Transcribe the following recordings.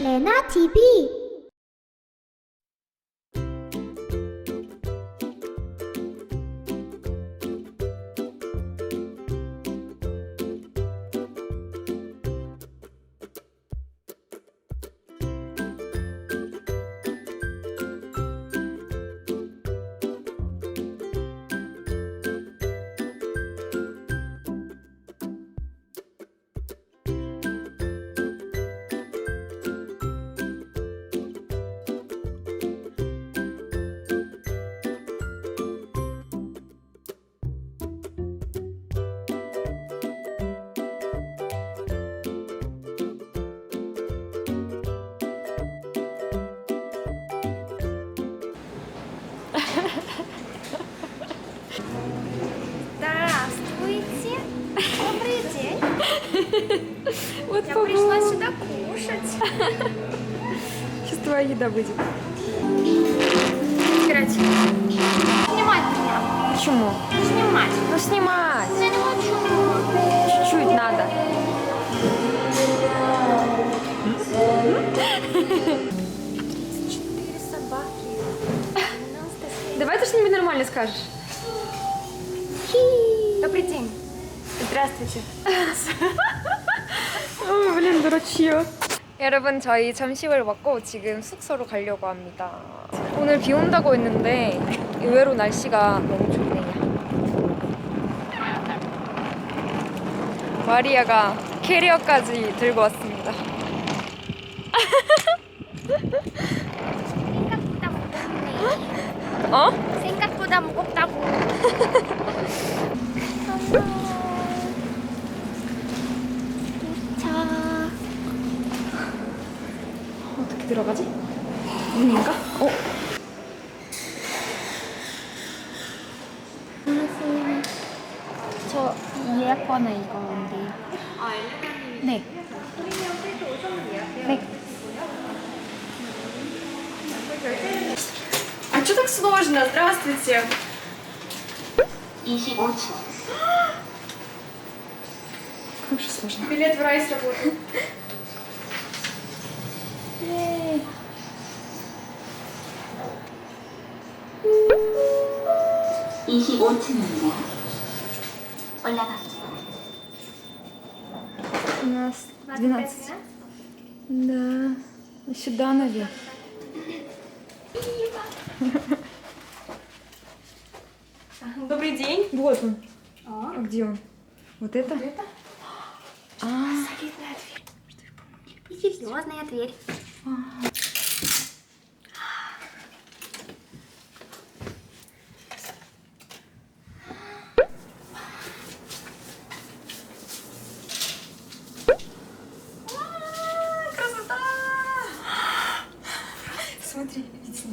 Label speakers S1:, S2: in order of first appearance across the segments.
S1: 레나 TV
S2: Вот
S3: Я пришла сюда кушать.
S2: Сейчас твоя еда выйдет.
S3: Играть. Снимать меня.
S2: Почему?
S3: Снимать.
S2: Ну снимать.
S3: Я не хочу.
S2: Чуть-чуть надо. Давай ты что-нибудь нормально скажешь.
S3: Добрый день. Здравствуйте.
S2: 어, 블린 그렇지요. 여러분 저희 점심을 먹고 지금 숙소로 가려고 합니다. 오늘 비 온다고 했는데 의외로 날씨가 너무 좋네요. 마리아가 캐리어까지 들고 왔습니다.
S3: 생각보다 무겁네.
S2: 어?
S3: 생각보다 무겁다고.
S2: 들어가지? 문인가? 어?
S3: 안녕하세요. 저 예약번호 이거인데. 네. 네.
S2: А что так сложно? Здравствуйте.
S1: 25층
S2: Как же сложно.
S4: Билет в рай сработал.
S1: 25층입니다 올라갈게요
S2: У нас 12. Да. Сюда наверх.
S4: Добрый день.
S2: Вот он. А где он? Вот это? А,
S3: Серьезная дверь.
S2: смотри, видите?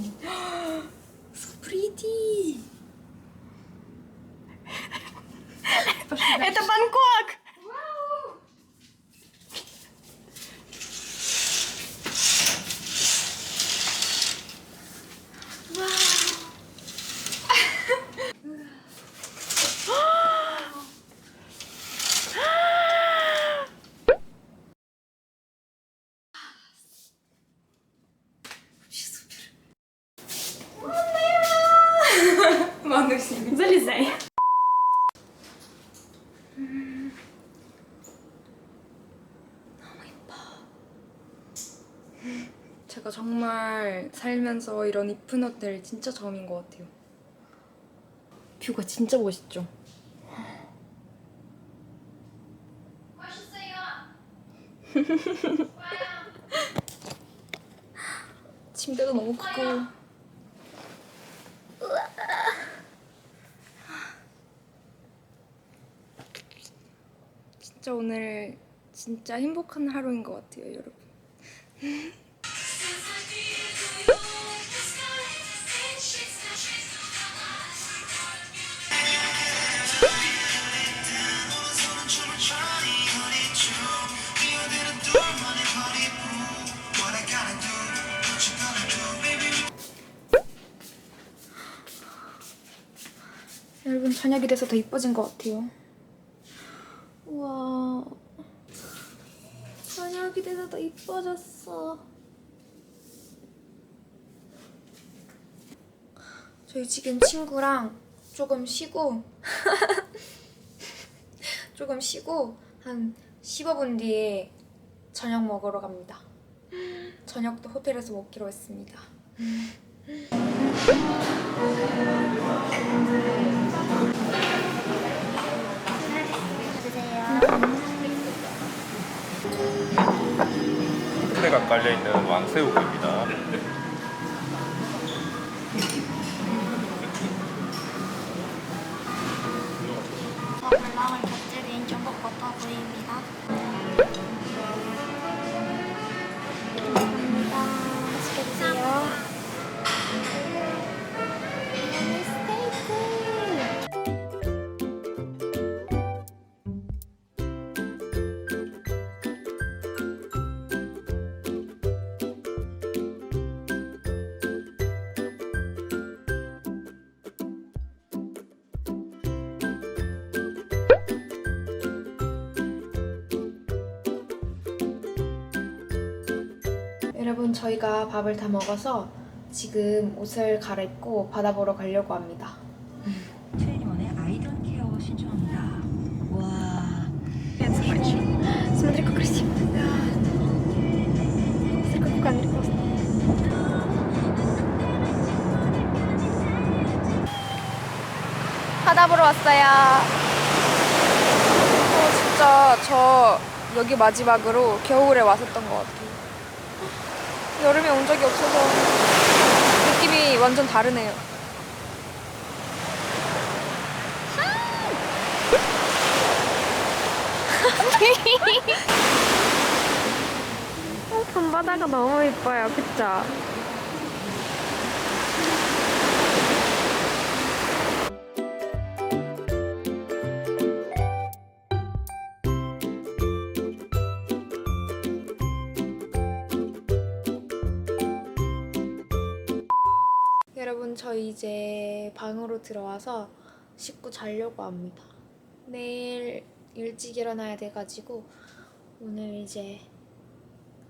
S2: Смотрите.
S4: Это Ладно, все, залезай.
S2: 제가 정말 살면서 이런 이쁜 호텔 진짜 처음인 것 같아요. 뷰가 진짜 멋있죠? 침대도 너무 크고. 진짜 오늘 진짜 행복한 하루인 것 같아요, 여러분. 여러분 저녁이 돼서 더 이뻐진 것 같아요. 우와. 이렇게 돼서 더 이뻐졌어. 저희 지금 친구랑 조금 쉬고 조금 쉬고 한 15분 뒤에 저녁 먹으러 갑니다. 저녁도 호텔에서 먹기로 했습니다.
S5: 회가 깔려 있는 왕새우입니다.
S2: 저희가 밥을 다 먹어서 지금 옷을 갈아입고 바다 보러 가려고 합니다.
S6: 트웬티원의 아이돈 케어 신청합니다. 와.
S2: Смотри, как красиво. Смотри, как в камере классно. 바다 보러 왔어요. 어, 진짜 저 여기 마지막으로 겨울에 왔었던 것 같아요. 여름에 온 적이 없어서 느낌이 완전 다르네요. 밤바다가 너무 이뻐요, 그쵸? 이제 방으로 들어와서 씻고 자려고 합니다. 내일 일찍 일어나야 돼가지고 오늘 이제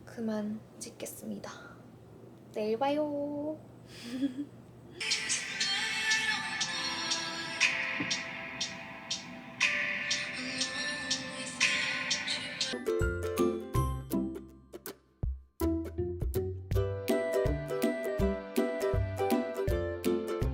S2: 그만 찍겠습니다. 내일 봐요.